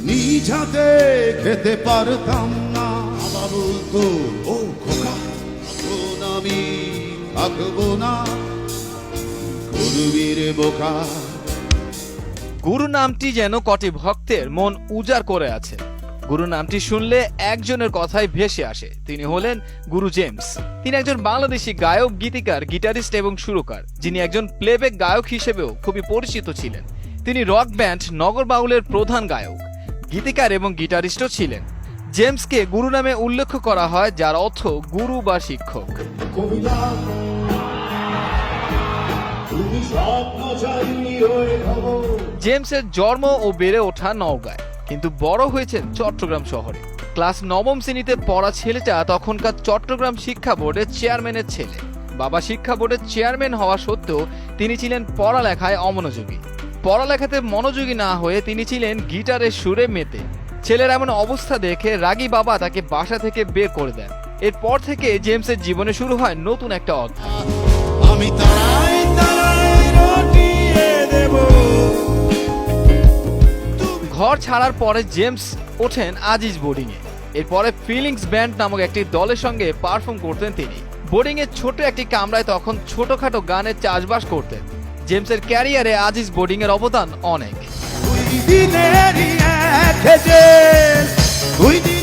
নিজ হাতে খেতে পারতাম না। বাবা বলতো ও খোকা এখন আমি থাকব না। করবীর বোকা। গুরু নামটি যেন কটি ভক্তের মন উজাড় করে আছে। গুরু নামটি শুনলে একজনের কথাই ভেসে আসে। তিনি হলেন গুরু জেমস। তিনি একজন বাংলাদেশি গায়ক গীতিকার গিটারিস্ট এবং সুরকার যিনি একজন প্লেব্যাক গায়ক হিসেবেও খুবই পরিচিত ছিলেন। তিনি রক ব্যান্ড নগর বাউলের প্রধান গায়ক। গীতিকার এবং গিটারিস্টও ছিলেন। জেমসকে গুরু নামে উল্লেখ করা হয়, যার অর্থ গুরু বা শিক্ষক। জেমসের জন্ম ও বেড়ে ওঠা নওগাঁয়, কিন্তু বড় হয়েছেন চট্টগ্রাম শহরে। ক্লাস নবম শ্রেণীতে পড়া ছেলেটা তখনকার চট্টগ্রাম শিক্ষা বোর্ডের চেয়ারম্যানের ছেলে। বাবা শিক্ষা বোর্ডের চেয়ারম্যান হওয়া সত্ত্বেও তিনি ছিলেন পড়ালেখায় অমনোযোগী। পড়ালেখাতে মনোযোগী না হয়ে তিনি ছিলেন গিটারের সুরে মেতে। ছেলের এমন অবস্থা দেখে রাগী বাবা তাকে বাসা থেকে বের করে দেন। এরপর থেকে জেমসের জীবনে শুরু হয় নতুন একটা অধ্যায়। আমি ঘর ছাড়ার পরে জেমস ওঠেন আজিজ বোর্ডিংয়ে। এরপরে ফিলিংস ব্যান্ড নামক একটি দলের সঙ্গে পারফর্ম করতেন তিনি। বোর্ডিংয়ের ছোট একটি কামরায় তখন ছোটখাটো গানের চাষবাস করতেন। জেমসের ক্যারিয়ারে আজিজ বোর্ডিংয়ের অবদান অনেক। দুই দুই।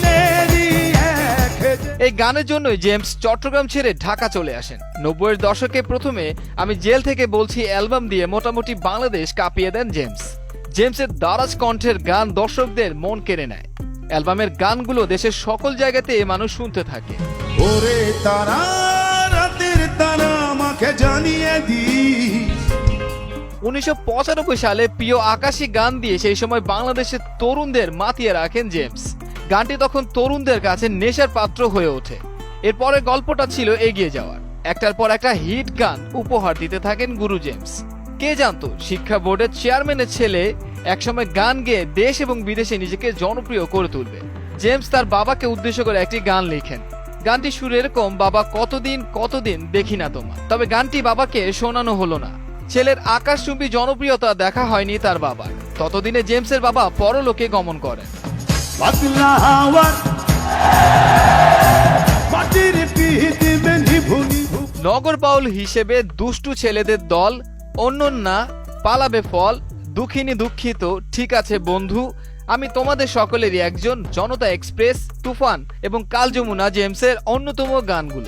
এই গানের জন্যই জেমস চট্টগ্রাম ছেড়ে ঢাকা চলে আসেন। নব্বইয়ের দশকে প্রথমে আমি জেল থেকে বলছি অ্যালবাম দিয়ে মোটামুটি বাংলাদেশ কাঁপিয়ে দেন জেমস। জেমসের দারাজ কণ্ঠের গান দর্শকদের মন কেড়ে নেয়। অ্যালবামের গানগুলো দেশের সকল জায়গাতে মানুষ শুনতে থাকে। ওরে তারা রাতের তারা আমাকে জানিয়ে দিস উনিশশো পঁচানব্বই সালে প্রিয় আকাশী গান দিয়ে সেই সময় বাংলাদেশের তরুণদের মাতিয়ে রাখেন জেমস। গানটি তখন তরুণদের কাছে নেশার পাত্র হয়ে ওঠে। এরপরে গল্পটা ছিল এগিয়ে যাওয়ার। একটার পর একটা হিট গান উপহার দিতে থাকেন গুরু জেমস। কে জানতো, শিক্ষা বোর্ডের চেয়ারম্যানের ছেলে একসময় গান গেয়ে দেশ এবং বিদেশে নিজেকে জনপ্রিয় করে তুলবে। জেমস তার বাবাকে উদ্দেশ্য করে একটি গান লেখেন। গানটি সুর এরকম বাবা, কতদিন কতদিন দেখি না তোমার। তবে গানটি বাবাকে শোনানো হলো না। ছেলের আকাশচুম্বী জনপ্রিয়তা দেখা হয়নি তার বাবার। ততদিনে জেমসের বাবা পরলোকে গমন করেন। নগর বাউল হিসেবে দুষ্টু ছেলেদের দল অন্যন্যা পালাবে ফল দুঃখিনী দুঃখিত ঠিক আছে বন্ধু আমি তোমাদের সকলেরই একজন জনতা এক্সপ্রেস তুফান এবং কাল যমুনা জেমসের অন্যতম গানগুলো।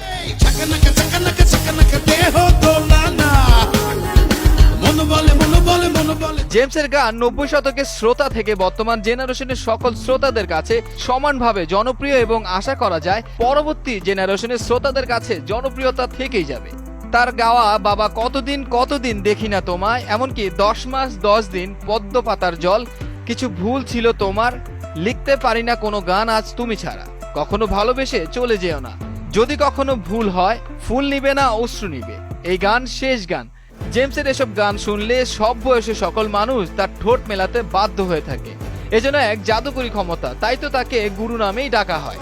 জেমসের গান নব্বই শতকের শ্রোতা থেকে বর্তমান জেনারেশনের সকল শ্রোতাদের কাছে সমানভাবে জনপ্রিয় এবং আশা করা যায় পরবর্তী জেনারেশনের শ্রোতাদের কাছে জনপ্রিয়তা থেকেই যাবে। তার গাওয়া বাবা কতদিন কতদিন দেখি না তোমায়, এমনকি দশ মাস, দশ দিন পদ্ম পাতার জল, কিছু ভুল ছিল তোমার, লিখতে পারি না কোনো গান আজ তুমি ছাড়া। কখনো ভালোবেসে চলে যেও না। যদি কখনো ভুল হয়, ফুল নিবে না, অশ্রু নিবে। এই গান শেষ গান। জেমসের এসব গান শুনলে সব বয়সে সকল মানুষ তার ঠোঁট মেলাতে বাধ্য হয়ে থাকে। এজন্য এক জাদুকরী ক্ষমতা, তাই তো তাকে গুরু নামেই ডাকা হয়।